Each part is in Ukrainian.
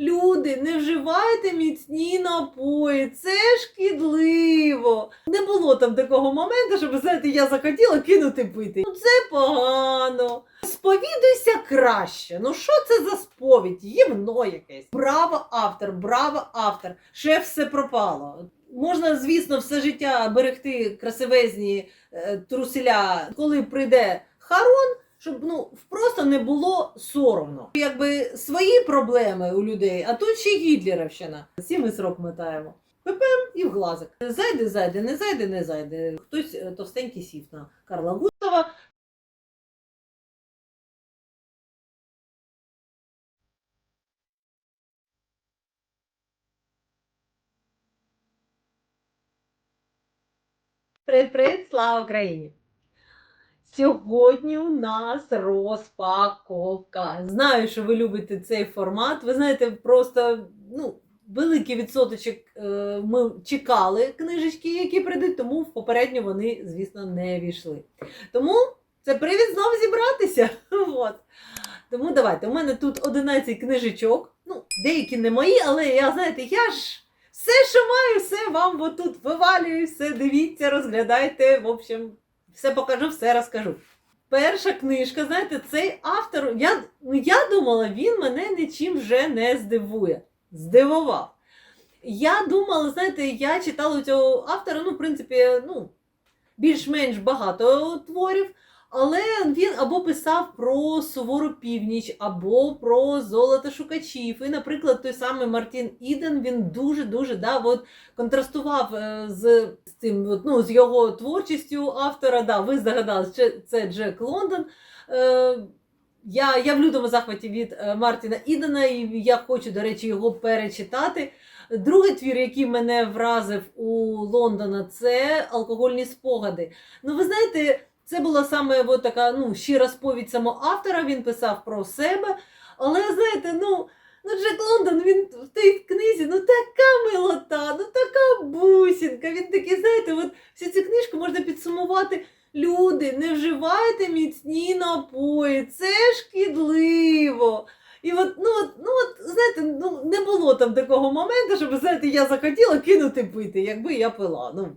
Люди, не вживайте міцні напої, це шкідливо. Не було там такого моменту, щоб знаєте, я захотіла кинути пити. Ну це погано. Сповідуйся краще. Ну що це за сповідь? Ємно якесь. Браво, автор, браво, автор. Шеф все пропало. Можна, звісно, все життя берегти красивезні е, труселя, коли прийде Харон, щоб ну просто не було соромно. Якби свої проблеми у людей, а тут ще Гітлерівщина. Всі ми срок мотаємо. Пепем і в глазик. Зайде, зайде, не зайде, не зайде. Хтось е, товстенький сів на Карла Густава. Привіт-привіт, слава Україні! Сьогодні у нас розпаковка. Знаю, що ви любите цей формат. Ви знаєте, просто ну, великий відсоточок е, ми чекали книжечки, які прийдуть, тому попередньо вони, звісно, не війшли. Тому це привід знову зібратися. От. Тому давайте. У мене тут 11 книжечок. Ну, деякі не мої, але я, знаєте, я ж. Все, що маю, все вам отут вивалюю, все дивіться, розглядайте. В общем, все покажу, все розкажу. Перша книжка, знаєте, цей автор. Я, ну, я думала, він мене нічим вже не здивує. Здивував. Я думала, знаєте, я читала цього автора, ну, в принципі, ну, більш-менш багато творів. Але він або писав про сувору північ, або про золото шукачів. І, наприклад, той самий Мартін Іден він дуже-дуже да, от, контрастував е, з, з цим, от, ну, з його творчістю автора. Да, ви здогадалися, це, це Джек Лондон. Е, я, я в лютому захваті від е, Мартіна Ідена, і я хочу, до речі, його перечитати. Другий твір, який мене вразив у Лондона, це алкогольні спогади. Ну, ви знаєте. Це була саме от така ну, щира сповідь самого автора, він писав про себе. Але знаєте, ну, ну Джек Лондон, він в тій книзі ну така милота, ну така бусінка. Він такий, знаєте, от всю цю книжку можна підсумувати. Люди, не вживайте міцні напої, це шкідливо. І от, ну, от, ну, от, знаєте, ну, не було там такого моменту, щоб знаєте, я захотіла кинути пити, якби я пила. Ну,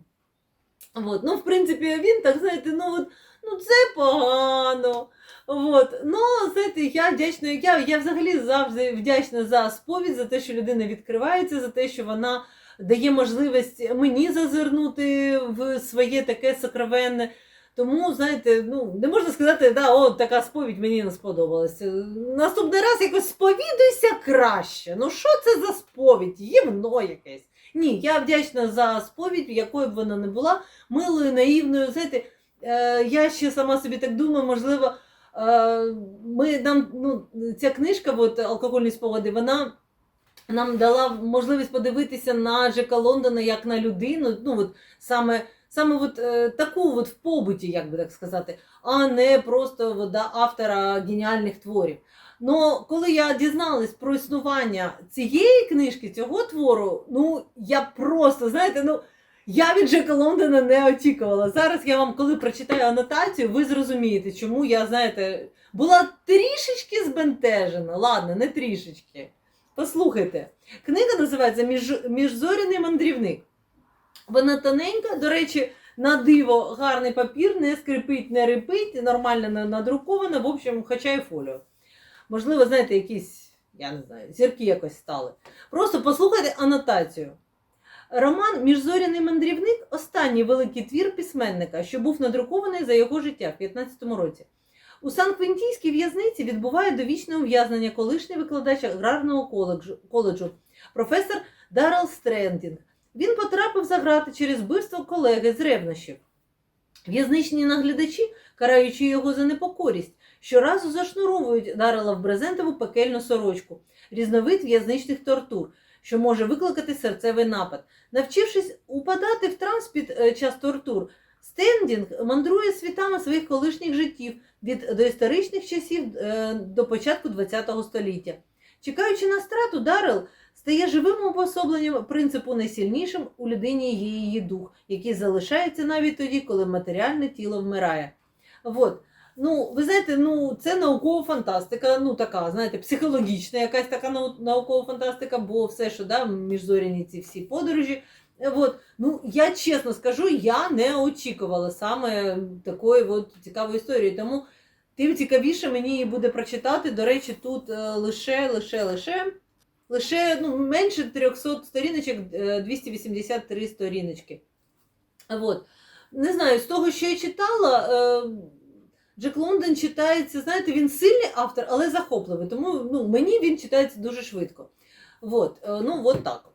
От, ну, в принципі, він так, знаєте, ну от, ну це погано. От. Ну, знаєте, я вдячна, я, я взагалі завжди вдячна за сповідь, за те, що людина відкривається, за те, що вона дає можливість мені зазирнути в своє таке сокровенне. Тому, знаєте, ну, не можна сказати, да, о, така сповідь мені не сподобалася. Наступний раз якось сповідуйся краще. Ну, що це за сповідь? Ємно якесь. Ні, я вдячна за сповідь, якою б вона не була, милою, наївною. Знаєте, е, я ще сама собі так думаю, можливо, е, ми, нам, ну, ця книжка, от, алкогольні спогади, вона нам дала можливість подивитися на Джека Лондона як на людину. ну, от, саме Саме от, е, таку от в побуті, як би так сказати, а не просто от, да, автора геніальних творів. Ну, коли я дізналась про існування цієї книжки, цього твору, ну я просто, знаєте, ну я від Джека Лондона не очікувала. Зараз я вам, коли прочитаю анотацію, ви зрозумієте, чому я, знаєте, була трішечки збентежена. Ладно, не трішечки. Послухайте, книга називається «Між... Міжзоряний мандрівник. Вона тоненька, до речі, на диво гарний папір, не скрипить, не рипить, нормально надрукована, в общем, хоча й фоліо. Можливо, знаєте, якісь, я не знаю, зірки якось стали. Просто послухайте анотацію. Роман Міжзоряний мандрівник останній великий твір письменника, що був надрукований за його життя в 15-му році. У Сан-Квентійській в'язниці відбуває довічне ув'язнення колишній викладач аграрного коледжу, коледжу професор Даррел Стрендінг. Він потрапив за грати через вбивство колеги з ревнощів. В'язничні наглядачі, караючи його за непокорість, щоразу зашнуровують Даррела в брезентову пекельну сорочку, різновид в'язничних тортур, що може викликати серцевий напад. Навчившись упадати в транс під е, час тортур, Стендінг мандрує світами своїх колишніх життів від доісторичних часів е, до початку ХХ століття. Чекаючи на страту, Даррел стає живим обособленням принципу найсильнішим у людині є її дух, який залишається навіть тоді, коли матеріальне тіло вмирає. От. Ну, ви знаєте, ну це наукова фантастика, ну така, знаєте, психологічна, якась така наукова фантастика, бо все, що да, міжзоряні ці всі подорожі. Е, От, ну я чесно скажу, я не очікувала саме такої от цікавої історії. Тому тим цікавіше мені її буде прочитати. До речі, тут е, лише, лише, лише, лише ну, менше 300 сторіночок, е, 283 сторіночки. От. Не знаю, з того, що я читала, е, Джек Лондон читається, знаєте, він сильний автор, але захопливий. Тому ну, мені він читається дуже швидко. От, е, ну, от так.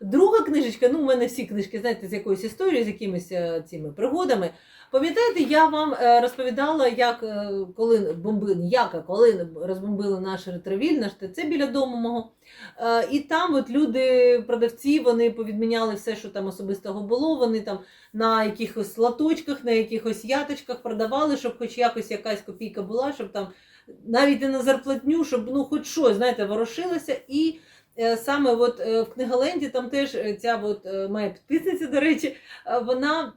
Друга книжечка, ну, у мене всі книжки, знаєте, з якоюсь історією, з якимись е, цими пригодами. Пам'ятаєте, я вам е, розповідала, як е, коли бомбили, як, коли розбомбили наш ретровіль, наш ТЦ біля дому мого. Е, І там от люди, продавці, вони повідміняли все, що там особистого було. Вони там на якихось латочках, на якихось яточках продавали, щоб хоч якось якась копійка була, щоб там навіть не на зарплатню, щоб ну хоч щось, знаєте, ворушилося. І саме от в книголенді там теж ця от, моя підписниця, до речі, вона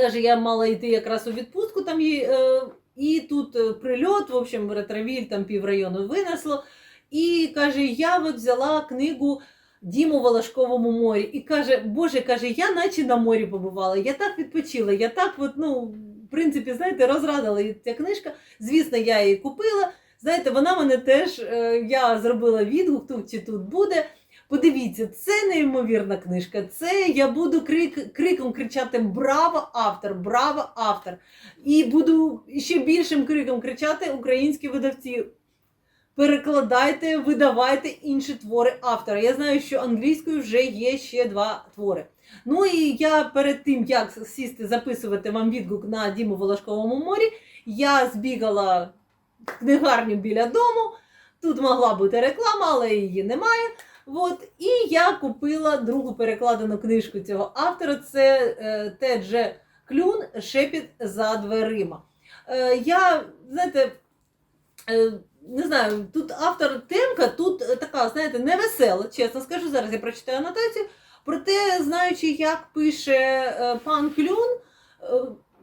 каже, я мала йти якраз у відпустку там їй. е, І тут е, прильот, в общем, ретровіль там піврайону винесло. І каже, я от взяла книгу Діму в Волошковому морі. І каже, Боже, каже, я наче на морі побувала, я так відпочила, я так, от, ну, в принципі, знаєте, розрадила ця книжка. Звісно, я її купила. Знаєте, вона мене теж, е, я зробила відгук тут чи тут буде. Подивіться, це неймовірна книжка. Це я буду крик, криком кричати Браво, автор! Браво, автор! І буду ще більшим криком кричати українські видавці. Перекладайте, видавайте інші твори автора. Я знаю, що англійською вже є ще два твори. Ну і я перед тим, як сісти записувати вам відгук на Діму Волошковому морі, я збігала в книгарню біля дому. Тут могла бути реклама, але її немає. От, і я купила другу перекладену книжку цього автора. Це е, Тедж Клюн Шепіт за дверима. Е, я, знаєте, е, не знаю, тут автор темка, тут е, така, знаєте, невесела, чесно скажу. Зараз я прочитаю анотацію. Проте, знаючи, як пише е, пан Клюн, е,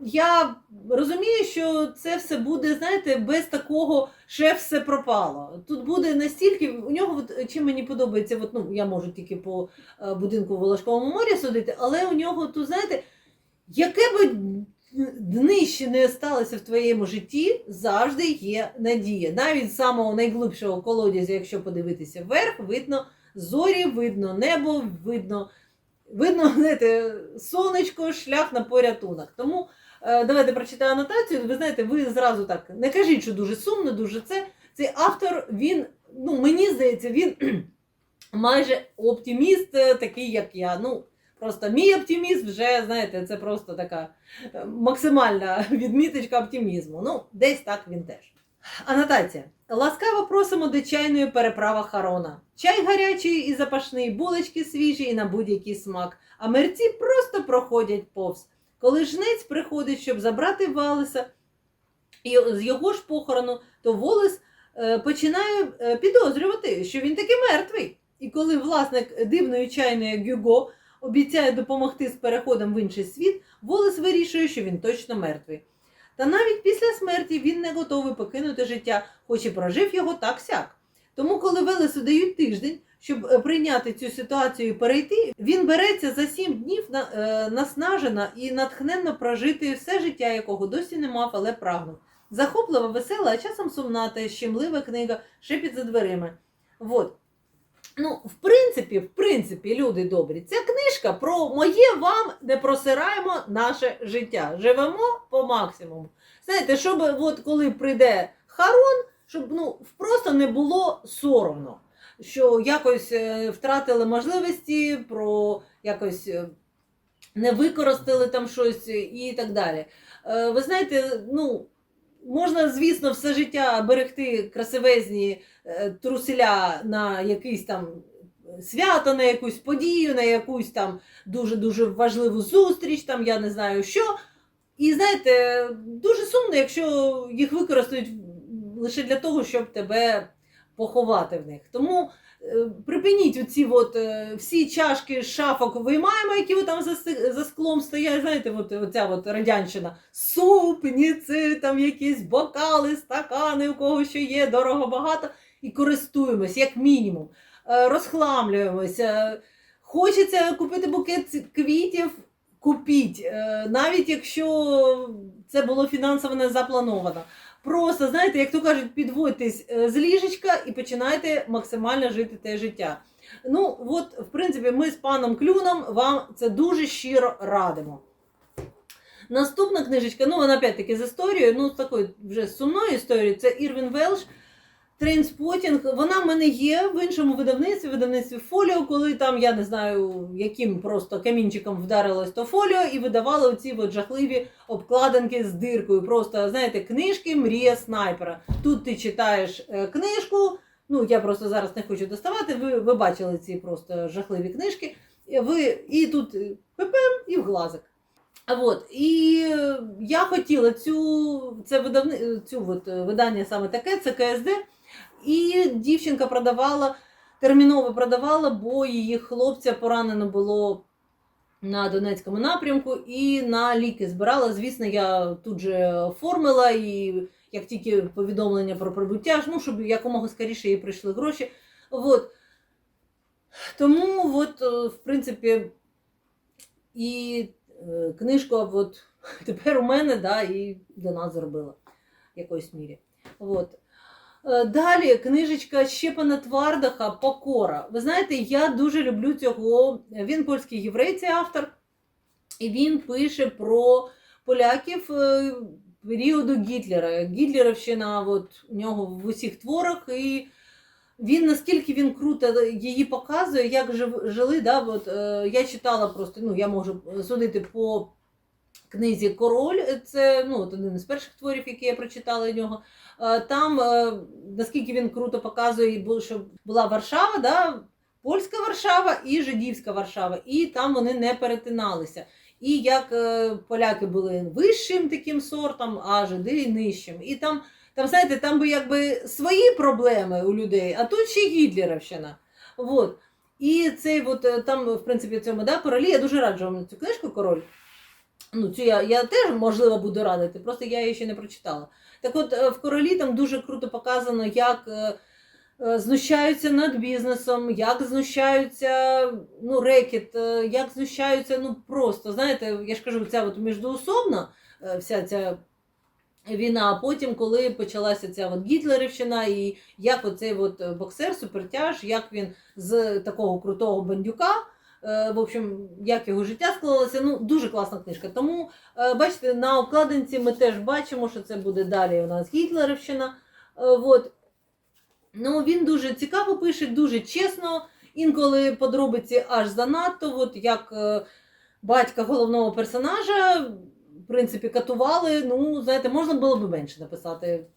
я розумію, що це все буде, знаєте, без такого ще все пропало. Тут буде настільки, у нього, от, чим мені подобається, от, ну, я можу тільки по е, будинку в Волошковому морі судити, але у нього тут, знаєте, яке би днище не сталося в твоєму житті, завжди є надія. Навіть з самого найглибшого колодязя, якщо подивитися вверх, видно зорі, видно небо, видно, видно знаєте, сонечко, шлях на порятунок. Тому давайте прочитаю анотацію. Ви знаєте, ви зразу так не кажіть, що дуже сумно, дуже це. Цей автор, він, ну мені здається, він майже оптиміст, е, такий, як я. Ну, Просто мій оптимізм вже, знаєте, це просто така е, максимальна відміточка оптимізму. Ну, десь так він теж. Анотація. Ласкаво просимо до чайної переправи Харона. Чай гарячий і запашний, булочки свіжі і на будь-який смак. А мерці просто проходять повз. Коли жнець приходить, щоб забрати Валеса з його ж похорону, то Волес е, починає е, підозрювати, що він таки мертвий. І коли власник дивної чайної Гюго обіцяє допомогти з переходом в інший світ, Волес вирішує, що він точно мертвий. Та навіть після смерті він не готовий покинути життя, хоч і прожив його так сяк. Тому, коли Велесу дають тиждень, щоб е, прийняти цю ситуацію і перейти, він береться за сім днів е, наснажена і натхненно прожити все життя, якого досі не мав, але прагнув. Захоплива, весела, а часом сумна та щемлива книга шепіт за дверима. Вот. Ну, в принципі, в принципі, люди добрі, ця книжка про моє вам не просираємо наше життя. Живемо по максимуму. Знаєте, щоб от коли прийде Харон, щоб ну просто не було соромно, що якось е, втратили можливості, про якось е, не використали там щось і так далі. Е, ви знаєте, ну. Можна, звісно, все життя берегти красивезні труселя на якийсь там свято, на якусь подію, на якусь там дуже-дуже важливу зустріч, там я не знаю що. І знаєте, дуже сумно, якщо їх використають лише для того, щоб тебе поховати в них. Тому е, припиніть оці от, е, всі чашки з шафок виймаємо, які ви там за, за склом стоять, знаєте, от, оця от радянщина. Супниці, там якісь бокали, стакани, у кого що є, дорого багато, і користуємось, як мінімум. Е, Розхламлюємося. Хочеться купити букет квітів, купіть, навіть якщо це було фінансово не заплановано. Просто, знаєте, як то кажуть, підводьтесь е, з ліжечка і починайте максимально жити те життя. Ну, от, в принципі, ми з паном Клюном вам це дуже щиро радимо. Наступна книжечка, ну, вона опять-таки з історією, ну, з такою вже сумною історією, це Ірвін Велш. Трейнспотінг, вона в мене є в іншому видавництві, видавництві фоліо, коли там, я не знаю, яким просто камінчиком вдарилось то фоліо і видавали оці от жахливі обкладинки з диркою. Просто, знаєте, книжки Мрія снайпера. Тут ти читаєш е, книжку. Ну, я просто зараз не хочу доставати. Ви, ви бачили ці просто жахливі книжки. Ви, і тут е, пепем, і в глазик. А от, і е, я хотіла цю, це видавни, цю от, е, видання саме таке, це КСД. І дівчинка продавала, терміново продавала, бо її хлопця поранено було на Донецькому напрямку і на ліки збирала. Звісно, я тут же оформила і як тільки повідомлення про прибуття, ну, щоб якомога скоріше їй прийшли гроші. От. Тому, от, е, в принципі, і е, книжка от, тепер у мене, да, і до нас зробила в якоїсь мірі. От. Е, Далі книжечка Щепана Твардаха Покора. Ви знаєте, я дуже люблю цього. Він польський єврей, цей автор, і він пише про поляків е, періоду Гітлера. Гітлерівщина от, у нього в усіх творах. І він наскільки він круто її показує, як жили. Да, от, е, я читала просто, ну я можу судити по книзі Король. Це ну, один із перших творів, які я прочитала нього. Е, Там е, наскільки він круто показує, що була Варшава, да, польська Варшава і жидівська Варшава, і там вони не перетиналися. І як е, поляки були вищим таким сортом, а жиди нижчим. І там, там знаєте, там би якби свої проблеми у людей, а тут ще Гітлерівщина. Вот. І цей от, е, там, в принципі, в цьому да, королі, я дуже раджу вам цю книжку Король. Ну, цю я, я теж, можливо, буду радити, просто я її ще не прочитала. Так от, е, в королі там дуже круто показано, як е, е, знущаються над бізнесом, як знущаються ну, рекет, як знущаються, ну просто, знаєте, я ж кажу, ця от міждоусобна вся ця війна, а потім, коли почалася ця от Гітлерівщина, і як оцей от боксер, супертяж, як він з такого крутого бандюка. Е, В общем, як його життя склалося, ну дуже класна книжка. Тому Е, Бачите, на обкладинці ми теж бачимо, що це буде далі у нас Гітлерівщина. Е, Вот. Ну, він дуже цікаво пише, дуже чесно, інколи подробиці аж занадто. От як батька головного персонажа, в принципі, катували. Ну, знаєте, можна було б менше написати.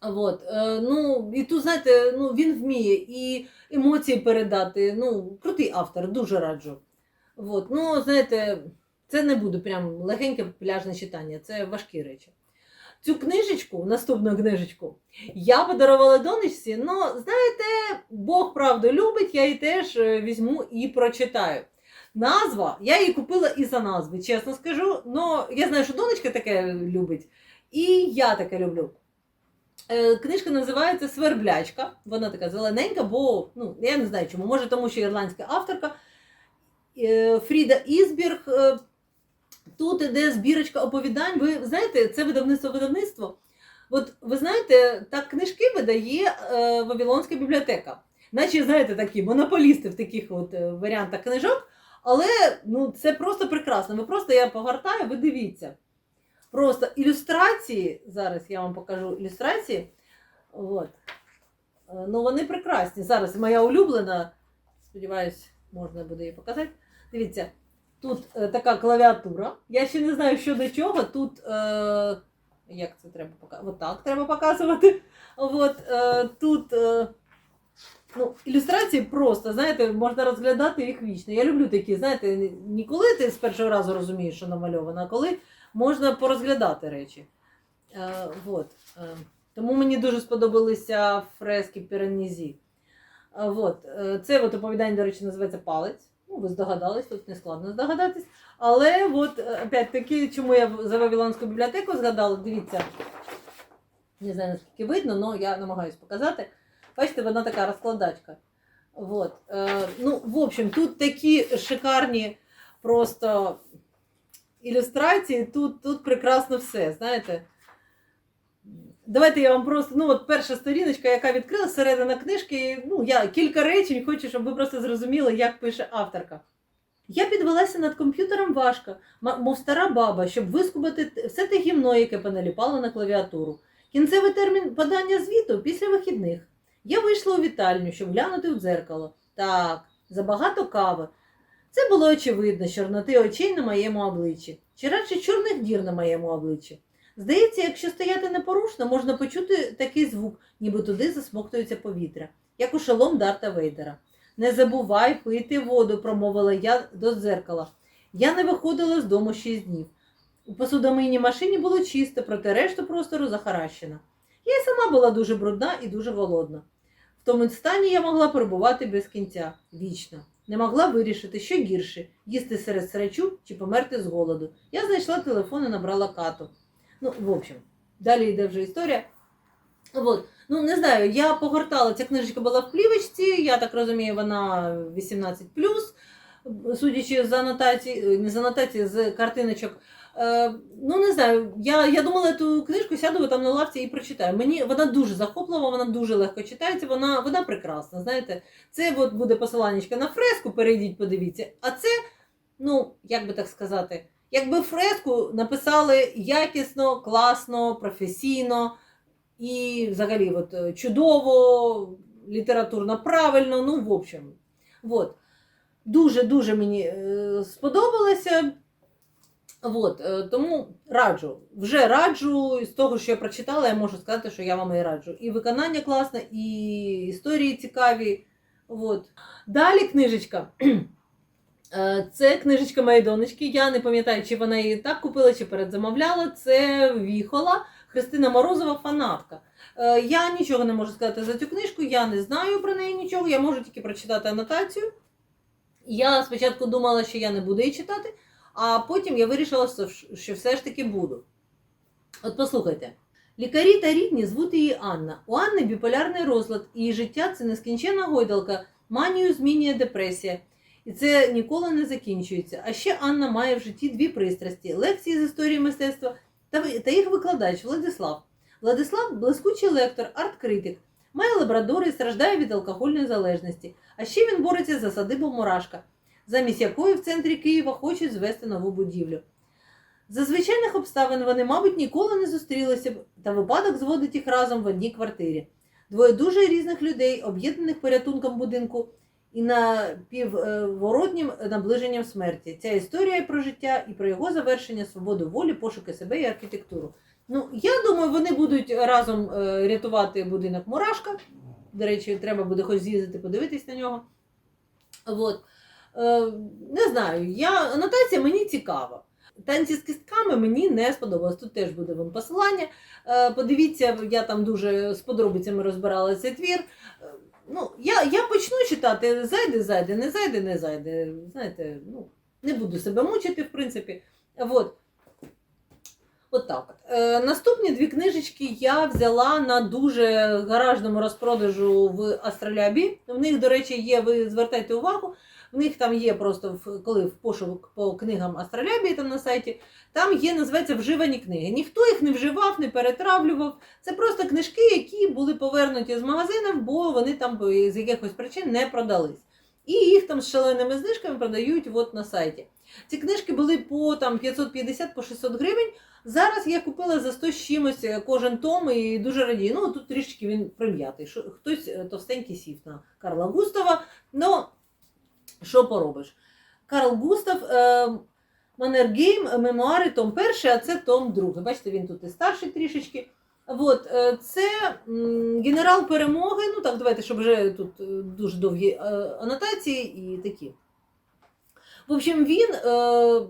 От. Е, ну, і тут, знаєте, ну, він вміє і емоції передати. Ну, крутий автор, дуже раджу. От. Ну, знаєте, це не буде прям легеньке пляжне читання, це важкі речі. Цю книжечку, наступну книжечку, я подарувала донечці, але знаєте, Бог правду любить, я її теж е, візьму і прочитаю. Назва, я її купила і за назви, чесно скажу. але я знаю, що донечка таке любить, і я таке люблю. Е, Книжка називається Сверблячка. Вона така зелененька, бо ну, я не знаю чому. Може, тому що ірландська авторка. Е, Фріда Ізбірг. е, Тут іде збірочка оповідань. Ви знаєте, це видавництво видавництво. От ви знаєте, так книжки видає Вавилонська бібліотека. Наче, знаєте, такі монополісти в таких от варіантах книжок. Але ну, це просто прекрасно. Ви просто я погортаю, ви дивіться. Просто ілюстрації, зараз я вам покажу ілюстрації. От. Е, Ну, вони прекрасні. Зараз моя улюблена. Сподіваюсь, можна буде її показати. Дивіться, тут е, така клавіатура. Я ще не знаю, що до чого. Тут. Е, як це треба показувати? Отак треба показувати. От, е, тут е, ну, ілюстрації просто, знаєте, можна розглядати їх вічно. Я люблю такі, знаєте, не коли ти з першого разу розумієш, що намальовано, а коли можна порозглядати речі. Е, от, е. Тому мені дуже сподобалися фрески Піранізі. А, Вот. е, Це от оповідання, до речі, називається Палець. Ну, ви здогадались, тут не складно здогадатись. Але от, е, опять-таки, чому я за Вавилонську бібліотеку згадала, дивіться, не знаю, наскільки видно, але я намагаюся показати. Бачите, вона така розкладачка. Вот. Е, ну, в общем, тут такі шикарні просто ілюстрації, тут, тут прекрасно все, знаєте. Давайте я вам просто, ну от перша сторіночка, яка відкрила середина книжки, ну я кілька речень хочу, щоб ви просто зрозуміли, як пише авторка. Я підвелася над комп'ютером важко, мов стара баба, щоб вискубати все те гімно, яке поналіпало на клавіатуру. Кінцевий термін подання звіту після вихідних. Я вийшла у вітальню, щоб глянути в дзеркало. Так, забагато кави. Це було очевидно, з чорноти очей на моєму обличчі, чи радше чорних дір на моєму обличчі. Здається, якщо стояти непорушно, можна почути такий звук, ніби туди засмоктується повітря, як у шолом Дарта Вейдера. Не забувай пити воду, промовила я до дзеркала. Я не виходила з дому шість днів. У посудомийній машині було чисто, проте решту простору захаращена. Я сама була дуже брудна і дуже голодна. В тому стані я могла перебувати без кінця, вічно. Не могла вирішити, що гірше їсти серед срачу чи померти з голоду. Я знайшла телефон і набрала кату. Ну, в общем, далі йде вже історія. От. Ну, не знаю, я погортала, ця книжечка була в плівочці, я так розумію, вона 18 судячи з анотації, не з анотації, з картиночок. Е, ну, не знаю, я, я думала, ту книжку сяду там на лавці і прочитаю. Мені вона дуже захоплива, вона дуже легко читається, вона, вона прекрасна. Знаєте, це от буде посиланнячка на фреску, перейдіть, подивіться. А це, ну, як би так сказати, якби фреску написали якісно, класно, професійно і взагалі от, е, чудово, літературно правильно, ну, в общем. Вот. Дуже-дуже мені е, сподобалося. От, е, тому раджу. Вже раджу з того, що я прочитала, я можу сказати, що я вам і раджу. І виконання класне, і історії цікаві. От. Далі книжечка. Е, Це книжечка моєї донечки. Я не пам'ятаю, чи вона її так купила, чи передзамовляла. Це Віхола Христина Морозова, фанатка. Е, Я нічого не можу сказати за цю книжку, я не знаю про неї нічого, я можу тільки прочитати анотацію. Я спочатку думала, що я не буду її читати, а потім я вирішила, що- все ж таки буду. От послухайте. Лікарі та рідні звуть її Анна. У Анни біполярний розлад, її життя це нескінченна гойдалка, манію змінює депресія. І це ніколи не закінчується. А ще Анна має в житті дві пристрасті: лекції з історії мистецтва та їх викладач Владислав. Владислав блискучий лектор, арт-критик, має лабрадори і страждає від алкогольної залежності. А ще він бореться за садибу Мурашка, замість якої в центрі Києва хочуть звести нову будівлю. За звичайних обставин вони, мабуть, ніколи не зустрілися б, та випадок зводить їх разом в одній квартирі. Двоє дуже різних людей, об'єднаних порятунком будинку і напівворотнім наближенням смерті. Ця історія про життя і про його завершення, свободу волі, пошуки себе і архітектуру. Ну, я думаю, вони будуть разом е, рятувати будинок Мурашка. До речі, треба буде хоч з'їздити, подивитись на нього. От. Е, не знаю, я, анотація мені цікава. Танці з кістками мені не сподобалось. Тут теж буде вам посилання. Е, подивіться, я там дуже з подробицями розбирала цей твір. Е, ну, я, я почну читати, зайде, зайде, не зайде, не зайде. Знаєте, ну, не буду себе мучити, в принципі. От. От так. Е, наступні дві книжечки я взяла на дуже гаражному розпродажу в Астролябі. В них, до речі, є, ви звертайте увагу, в них там є просто в- коли в пошук по книгам Астролябії там на сайті, там є, називається вживані книги. Ніхто їх не вживав, не перетравлював. Це просто книжки, які були повернуті з магазинів, бо вони там з якихось причин не продались. І їх там з шаленими знижками продають от на сайті. Ці книжки були по там 550 по 600 гривень. Зараз я купила за 100 з чимось е, кожен том і дуже радію. Ну, тут трішки він прим'ятий. Що- Хтось е, товстенький сів на Карла Густава. Ну, що поробиш? Карл Густав, е, Маннергейм, мемуари, том перший, а це том другий. Бачите, він тут і старший трішечки. От, е, це генерал перемоги. Ну так, давайте, щоб вже тут е, дуже довгі анотації і такі. В общем, він,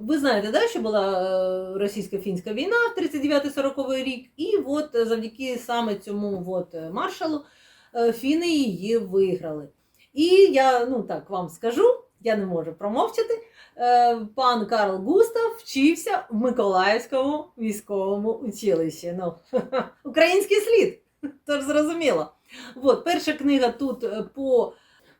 ви знаєте, да, що була російсько-фінська війна в 39-40 рік, і от завдяки саме цьому от, маршалу фіни її виграли. І я ну так вам скажу, я не можу промовчати. Е, Пан Карл Густав вчився в Миколаївському військовому училищі. Ну, український слід, тож зрозуміло. От, перша книга тут е, по,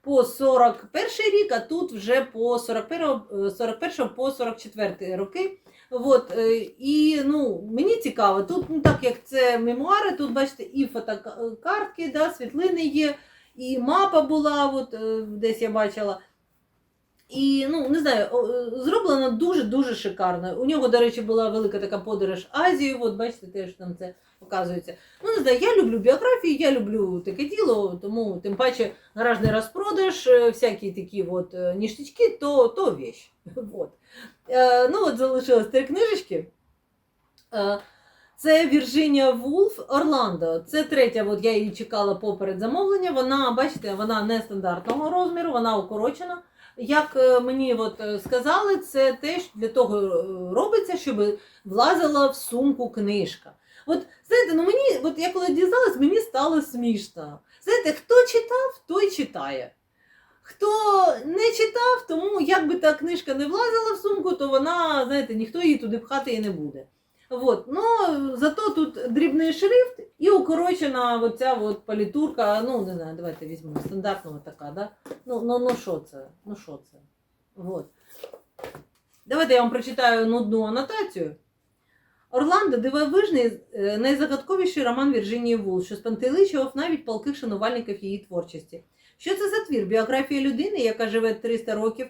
по 41 рік, а тут вже по 41, е, 41 по 44 роки. От, е, і ну, мені цікаво, тут, ну так як це мемуари, тут бачите, і фотокартки, да, світлини є, і мапа була, от, е, десь я бачила. І ну не знаю, е, зроблено дуже-дуже шикарно. У нього, до речі, була велика така подорож Азією. От бачите, теж там це показується. Ну не знаю, я люблю біографії, я люблю таке діло, тому тим паче гаражний розпродаж, е, всякі такі от ніштячки, то, то вещь. От. Ну от залишилось три книжечки. Це Вірджинія Вулф Орландо. Це третя, от я її чекала поперед замовлення. Вона, бачите, вона нестандартного розміру, вона укорочена. Як е, мені от е, сказали, це теж для того е, робиться, щоб влазила в сумку книжка. От знаєте, ну мені, от я коли дізналась, мені стало смішно. Знаєте, хто читав, той читає. Хто не читав, тому як би та книжка не влазила в сумку, то вона, знаєте, ніхто її туди пхати і не буде. Вот. Ну, зато тут дрібний шрифт і укорочена оця от палітурка. Ну, не знаю, давайте візьмемо стандартного така, да? Ну, ну, ну що це? Ну що це? Вот. Давайте я вам прочитаю нудну анотацію. Орландо дивовижний, е, найзагадковіший роман Вірджинії Вулф, що спантеличував навіть палких шанувальників її творчості. Що це за твір? Біографія людини, яка живе 300 років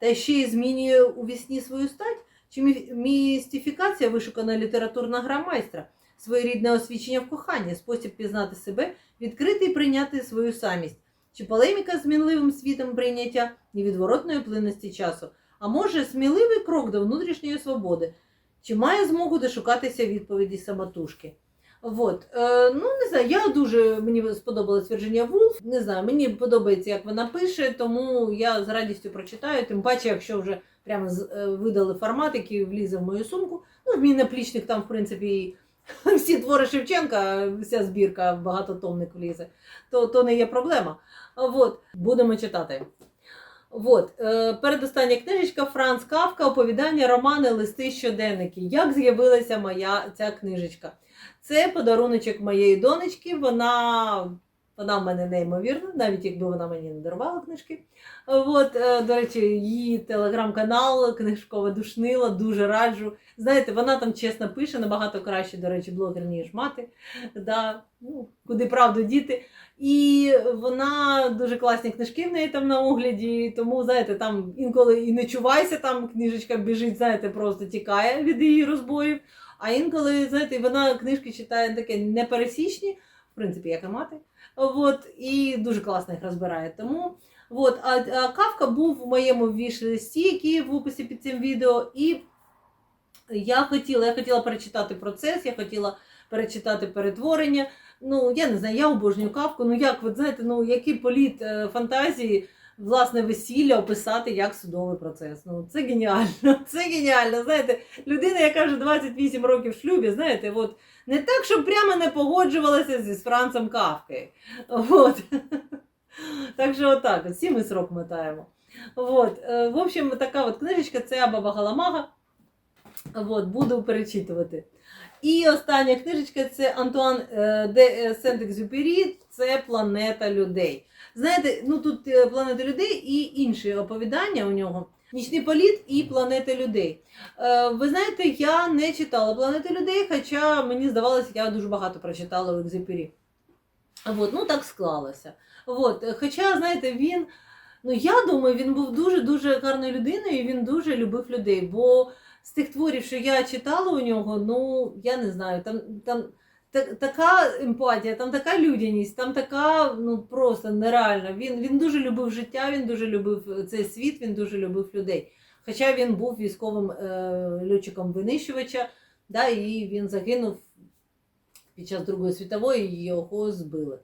та ще й змінює у вісні свою стать? Чи містифікація вишукана літературна гра майстра, своєрідне освічення в коханні, спосіб пізнати себе, відкрити і прийняти свою самість, чи полеміка з мінливим світом прийняття невідворотної плинності часу, а може сміливий крок до внутрішньої свободи, чи має змогу дошукатися відповіді самотужки? Вот. Е, ну, не знаю, я дуже мені сподобалась Вірджинія Вулф. Не знаю, мені подобається, як вона пише, тому я з радістю прочитаю. Тим паче, якщо вже прямо з- е, видали формат, який влізе в мою сумку. Ну, в мій наплічник там, в принципі, всі твори Шевченка, вся збірка, багатотомник влізе, то, то не є проблема. От, будемо читати. От, е, передостання книжечка Франц Кавка, оповідання, романи, листи, щоденники. Як з'явилася моя ця книжечка? Це подаруночок моєї донечки. Вона, вона в мене неймовірна, навіть якби вона мені не дарувала книжки. От, е, до речі, її телеграм-канал Книжкова душнила, дуже раджу. Знаєте, вона там чесно пише, набагато краще, до речі, блогер, ніж мати. Да, ну, куди правду діти. І вона дуже класні книжки в неї там на огляді, тому, знаєте, там інколи і не чувайся, там книжечка біжить, знаєте, просто тікає від її розбоїв. А інколи, знаєте, вона книжки читає таке непересічні, в принципі, як і мати. От, і дуже класно їх розбирає. Тому от, а, а Кавка був у моєму віш-листі, який в описі під цим відео. І я хотіла, я хотіла перечитати процес, я хотіла перечитати перетворення. Ну, я не знаю, я обожнюю кавку. Ну як, ви знаєте, ну який політ е, фантазії, власне, весілля описати як судовий процес. Ну це геніально. Це геніально. Знаєте, людина, яка вже 28 років в шлюбі, знаєте, от не так, щоб прямо не погоджувалася зі Францем Кавкою. От. Так що отак, от, всі ми срок мотаємо. Вот. е, В общем, така от книжечка, це Баба Галамага. От, буду перечитувати. І остання книжечка це Антуан е, де Сент-Екзюпері, це Планета людей. Знаєте, ну тут е, планета людей і інші оповідання у нього. Нічний політ і планети людей. Е, ви знаєте, я не читала планети людей, хоча мені здавалося, я дуже багато прочитала в Екзюпері. От, ну так склалося. От, е, хоча, знаєте, він, ну я думаю, він був дуже-дуже гарною людиною, і він дуже любив людей. Бо з тих творів, що я читала у нього, ну я не знаю, там, там та, така емпатія, там така людяність, там така ну просто нереальна. Він, він дуже любив життя, він дуже любив цей світ, він дуже любив людей. Хоча він був військовим е, льотчиком винищувача, да, і він загинув під час Другої світової, його збили.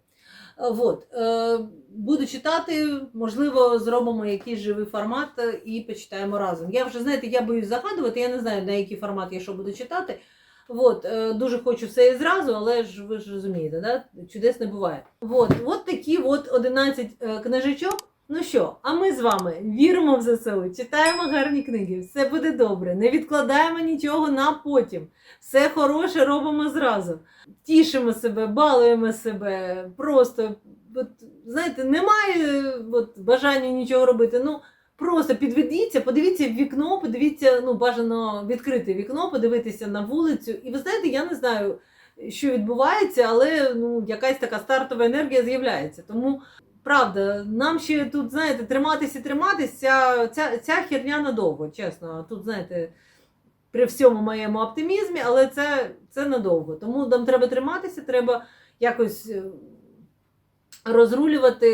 Вот. Е, Буду читати, можливо, зробимо якийсь живий формат е, і почитаємо разом. Я вже, знаєте, я боюсь загадувати, я не знаю, на який формат я що буду читати. Вот, е, дуже хочу все і зразу, але ж ви ж розумієте, да? чудес не буває. От, от такі от 11 е, книжечок. Ну що, а ми з вами віримо в ЗСУ, читаємо гарні книги, все буде добре, не відкладаємо нічого на потім. Все хороше робимо зразу. Тішимо себе, балуємо себе. Просто, от, знаєте, немає от, бажання нічого робити. Ну, просто підведіться, подивіться в вікно, подивіться, ну, бажано відкрити вікно, подивитися на вулицю. І ви знаєте, я не знаю, що відбувається, але ну, якась така стартова енергія з'являється. Тому правда, нам ще тут, знаєте, триматися і триматися, ця, ця херня надовго, чесно. Тут, знаєте, при всьому моєму оптимізмі, але це, це надовго. Тому нам треба триматися, треба якось е, розрулювати.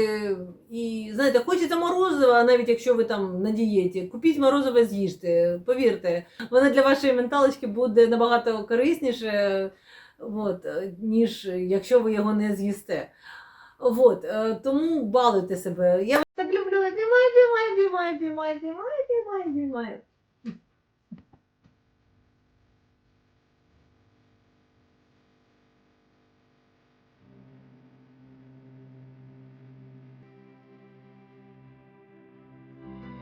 І знаєте, хочеться морозива, навіть якщо ви там на дієті, купіть морозиво, з'їжте. Повірте, воно для вашої менталочки буде набагато корисніше, от, ніж якщо ви його не з'їсте. От, е, тому балуйте себе. Я так люблю. Обіймай, обіймай, обіймай, обіймай, обіймай, обіймай.